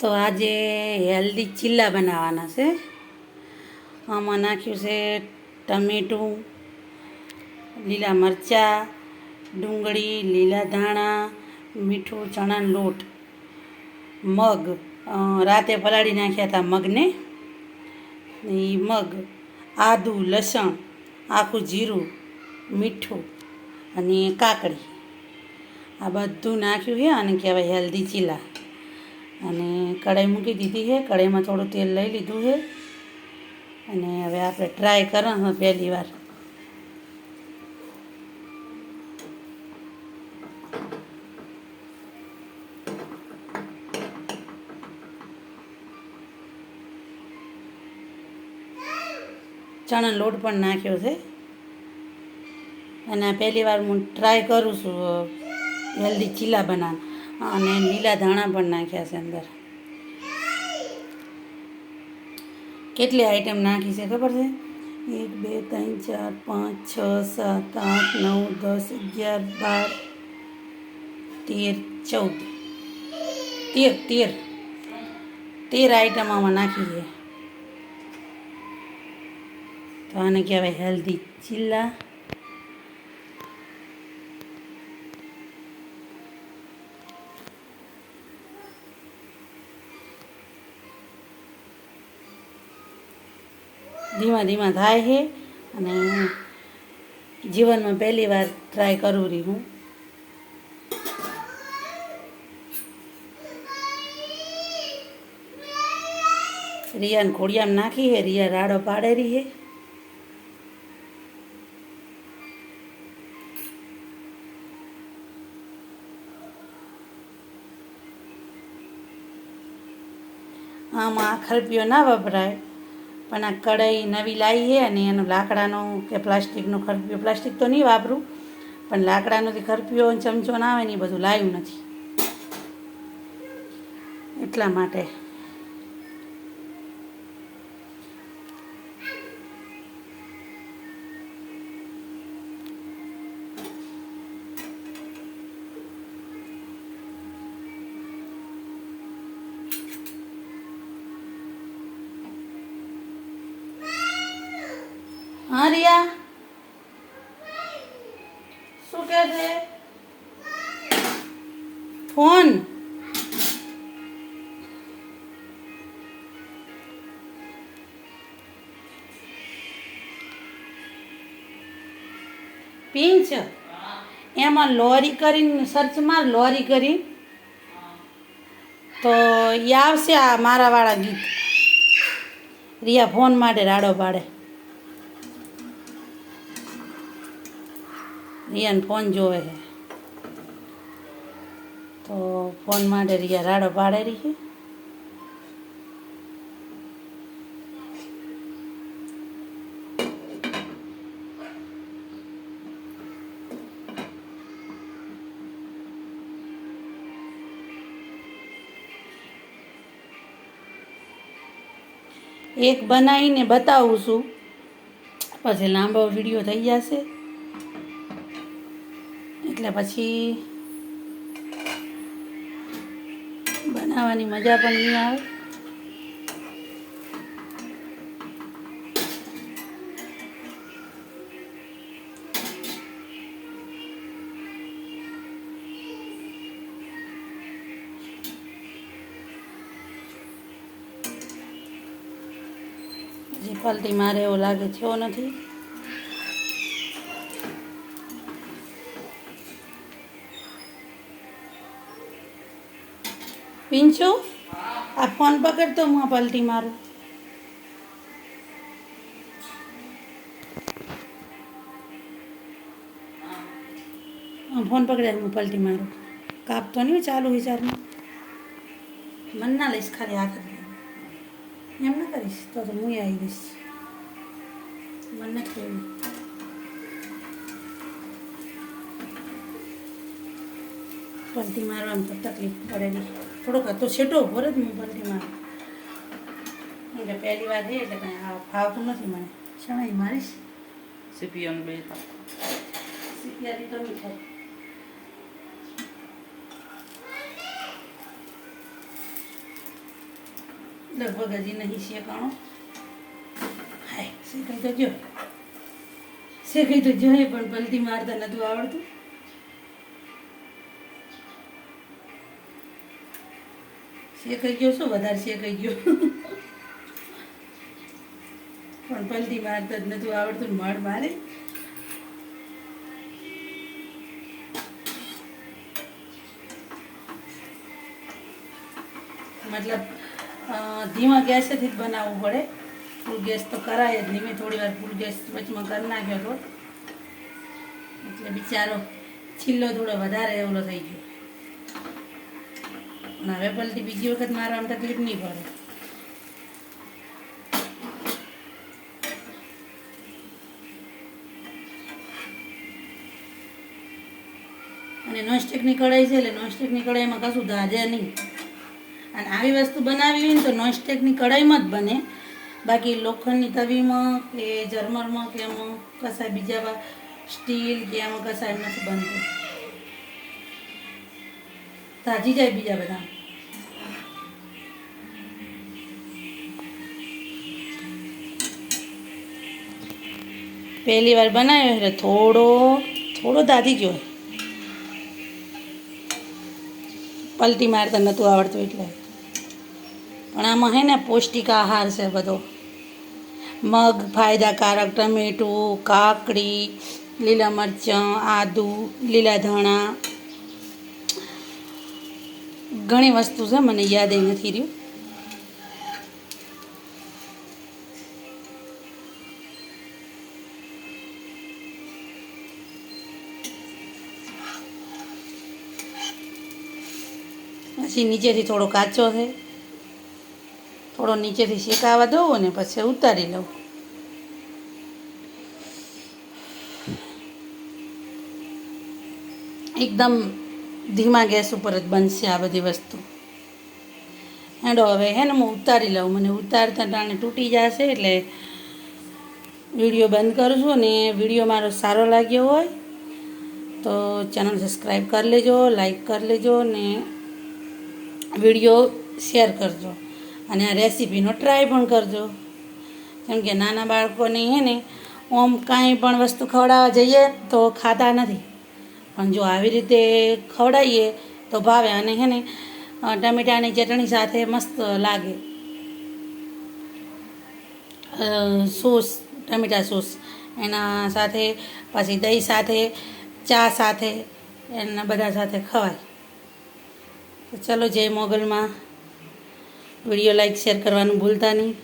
તો આજે હેલ્ધી ચીલા બનાવવાના છે. આમાં નાખ્યું છે ટમેટું, લીલા મરચાં, ડુંગળી, લીલા ધાણા, મીઠું, ચણાનો લોટ, મગ. રાતે પલાળી નાખ્યા હતા મગને. એ મગ, આદુ, લસણ, આખું જીરું, મીઠું અને કાકડી. આ બધું નાખ્યું છે અને કહેવાય હેલ્ધી ચીલા અને કઢાઈ મૂકી દીધી છે. કઢાઈમાં થોડું તેલ લઈ લીધું છે. અને હવે આપણે ટ્રાય કરવાનું પહેલી વાર. ચણા લોટ પણ નાખ્યો છે. અને પહેલી વાર હું ટ્રાય કરું છું હેલ્ધી ચીલા બનાવવા અને લીલા ધાણા પણ નાખ્યા છે અંદર. કેટલી આઈટમ નાખી છે ખબર છે? એક, બે, ત્રણ, ચાર, પાંચ, છ, સાત, આઠ, નવ, દસ, અગિયાર, બાર, તેર, ચૌદ. તેર તેર. તેર આઈટમ આમાં નાખી છે. તો આને કહેવાય હેલ્ધી ચીલા ધીમા ધીમા થાય છે અને જીવનમાં પહેલી વાર ટ્રાય કરું રહી હું. રિયાને ખોડિયામાં નાખી હે રિયા રાડો પાડે રહી હે આમાં આ ના વપરાય. પણ આ કઢાઈ નવી લાવી છે અને એનો લાકડાનો કે પ્લાસ્ટિકનો ખરપીઓ પ્લાસ્ટિક તો નહીં વાપરું, પણ લાકડાનો જે ખરપીઓ ચમચો ના આવે ને એ બધું લાવ્યું નથી. એટલા માટે. હા રિયા શું કહે છે? ફોન. પિંચ એમાં લોરી કરીને સર્ચમાં લોરી કરીને તો એ આવશે આ મારાવાળા ગીત. રિયા ફોન માટે રાડો પાડે. રિયાને ફોન જોવે છે. તો ફોન માટે રિયા રાડો પાડે રહી છે. એક બનાવીને બતાવું છું. પછી લાંબો વીડિયો થઈ જશે. એટલે પછી બનાવવાની મજા પણ નહીં આવે. હજી પલટી મારે એવો લાગે થયો નથી. પિંચુ, આ ફોન પકડ તો હું પલટી મારું. ફોન પકડ્યા હું પલટી મારું. કાપતો નહીં ચાલુ વિચારમાં. મન ના લઈશ ખાલી આ કરી એમ ના કરીશ તો તો હું આવી દઈશ મન નથી પલટી મારવામાં તો તકલીફ પડેલી થોડોક હતો છેટો ભરે જ મોબાઈલથી મારે કે પહેલી વાર છે એટલે કંઈ ફાવતું નથી મને. શણાઈ મારીશ. સીપીઓનું બે સીપિયાથી તો મીઠાઈ લગભગ હજી નહીં શેકાણો હાય શેકાઈ તો ગયો. શેકાઈ તો જોઈએ પણ પલટી મારતા નતું આવડતું. શેકાઈ ગયો શું? વધારે શેકાઈ ગયો. પણ પલટી મારતા જ નતું આવડતું મળ મારે. મતલબ ધીમા ગેસેથી જ બનાવવું પડે. ફૂલ ગેસ તો કરાય જ નહીં. મેં થોડી વાર ફૂલ ગેસ વચમાં કરી નાખ્યો હતો. એટલે બિચારો છિલ્લો થોડો વધારે એવલો થઈ ગયો. પણ હવે પલટી બીજી વખત મારવામાં તકલીફ નહીં પડે અને નોનસ્ટિકની કઢાઈ છે એટલે નોનસ્ટિકની કઢાઈમાં કશું ધાજે નહીં. અને આવી વસ્તુ બનાવી હોય ને તો નોનસ્ટિકની કઢાઈમાં જ બને. બાકી લોખંડની તવીમાં કે જર્મરમાં કે એમાં કસાય બીજા સ્ટીલ કે એમાં કસાય નથી બનતું. તાજી જાય બીજા બધા પહેલી વાર બનાવ્યો એટલે થોડો થોડો દાધી ગયો. પલટી મારતા નહોતું આવડતું એટલે. પણ આમાં હે ને પૌષ્ટિક આહાર છે બધો. મગ, ફાયદાકારક ટમેટું, કાકડી, લીલા મરચાં, આદુ, લીલા ધાણા ઘણી વસ્તુ છે, મને યાદ એ નથી રહ્યું. પછી નીચેથી થોડો કાચો છે. થોડો નીચેથી શેકાવા દઉં અને પછી ઉતારી લઉં. એકદમ ધીમા ગેસ ઉપર જ બનશે આ બધી વસ્તુ. હેડો, હવે હે ને, હું ઉતારી લઉં. મને ઉતારતા ટાણે તૂટી જશે એટલે વીડિયો બંધ કરું છું અને વીડિયો મારો સારો લાગ્યો હોય તો ચેનલ સબસ્ક્રાઈબ કરી લેજો લાઈક કરી લેજો ને વીડિયો શેર કરજો. અને આ રેસીપીનો ટ્રાય પણ કરજો. કેમ કે નાના બાળકોને હે ને, ઓમ કાંઈ પણ વસ્તુ ખવડાવવા જઈએ તો ખાતા નથી. પણ જો આવી રીતે ખવડાવીએ તો ભાવે અને હે ને ટમેટાની ચટણી સાથે મસ્ત લાગે. સોસ, ટમેટા સોસ. એના સાથે, પછી દહીં સાથે, ચા સાથે, એના બધા સાથે ખવાય. તો ચલો જય મોગલમાં. વીડિયો લાઈક, શેર કરવાનું ભૂલતા નહીં.